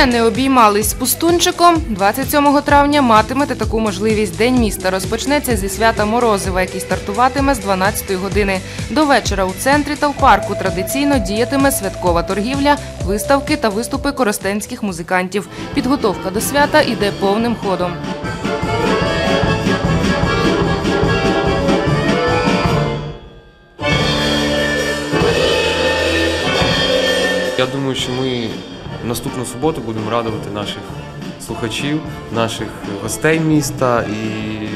Ще не обіймались з пустунчиком. 27 травня матимете таку можливість. День міста розпочнеться зі свята Морозива, який стартуватиме з 12 години. До вечора у центрі та в парку традиційно діятиме святкова торгівля, виставки та виступи коростенських музикантів. Підготовка до свята іде повним ходом. Я думаю, що ми наступну суботу будемо радувати наших слухачів, наших гостей міста і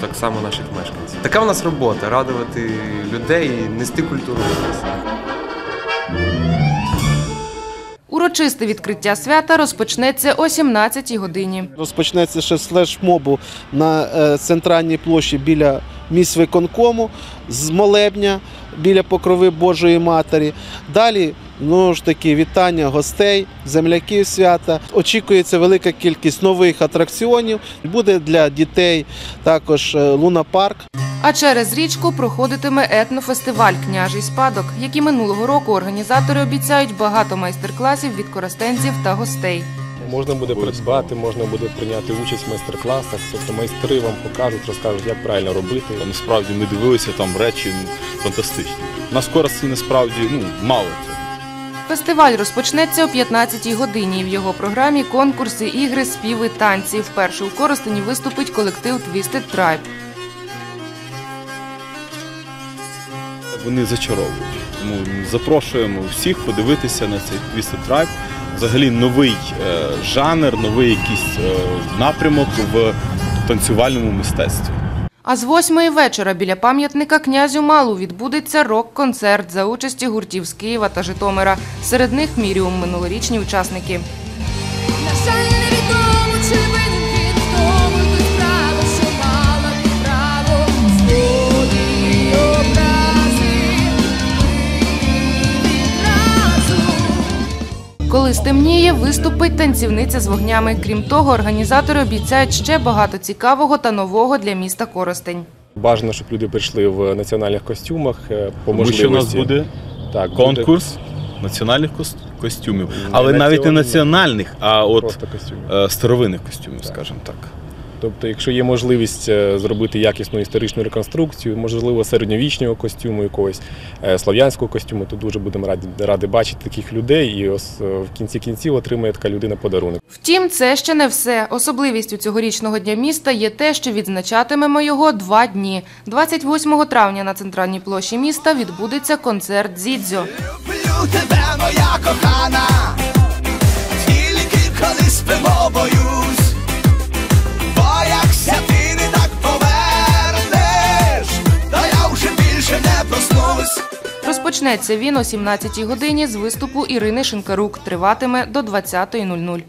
так само наших мешканців. Така в нас робота радувати людей і нести культуру. Урочисте відкриття свята розпочнеться о 17 годині. Розпочнеться ще з флешмобу на е, центральній площі біля міськвиконкому, з молебня біля покрови Божої Матері. Далі ну ж таки вітання гостей, земляків свята. Очікується велика кількість нових атракціонів. Буде для дітей також е, лунапарк. А через річку проходитиме етнофестиваль Княжий спадок, який минулого року організатори обіцяють багато майстер-класів від коростенців та гостей. Можна буде придбати, можна буде прийняти участь в майстер-класах, тобто майстри вам покажуть, розкажуть, як правильно робити. Насправді ми дивилися там речі фантастичні. На скорості насправді ну, мало цього. Фестиваль розпочнеться о 15-й годині. В його програмі конкурси, ігри, співи, танці. Вперше у Коростені виступить колектив Twisted Tribe. Вони зачаровують. Тому запрошуємо всіх подивитися на цей Twisted Tribe. Взагалі новий е, жанр, новий якийсь е, напрямок в танцювальному мистецтві. А з восьмої вечора біля пам'ятника князю Малу відбудеться рок-концерт за участі гуртів з Києва та Житомира. Серед них міріум минулорічні учасники. Коли стемніє, виступить танцівниця з вогнями. Крім того, організатори обіцяють ще багато цікавого та нового для міста Коростень. Бажано, щоб люди прийшли в національних костюмах е, по Тому що у нас буде так, буде національних костюмів, але Не Але навіть не національних, а от е, старовинних костюмів, скажімо так. Тобто, якщо є можливість е, зробити якісну історичну реконструкцію, можливо, середньовічного костюму якогось е, слов'янського костюму, то дуже будемо раді, раді бачити таких людей, і ос- е, в кінці кінців отримає така людина подарунок. Втім, це ще не все. Особливістю цьогорічного дня міста є те, що відзначатимемо його два дні. 28 травня на центральній площі міста відбудеться концерт Зідзьо. Люблю тебе, моя кохана, Розпочнеться він о 17 годині з виступу Ірини Шинкарук. Триватиме до 20.00.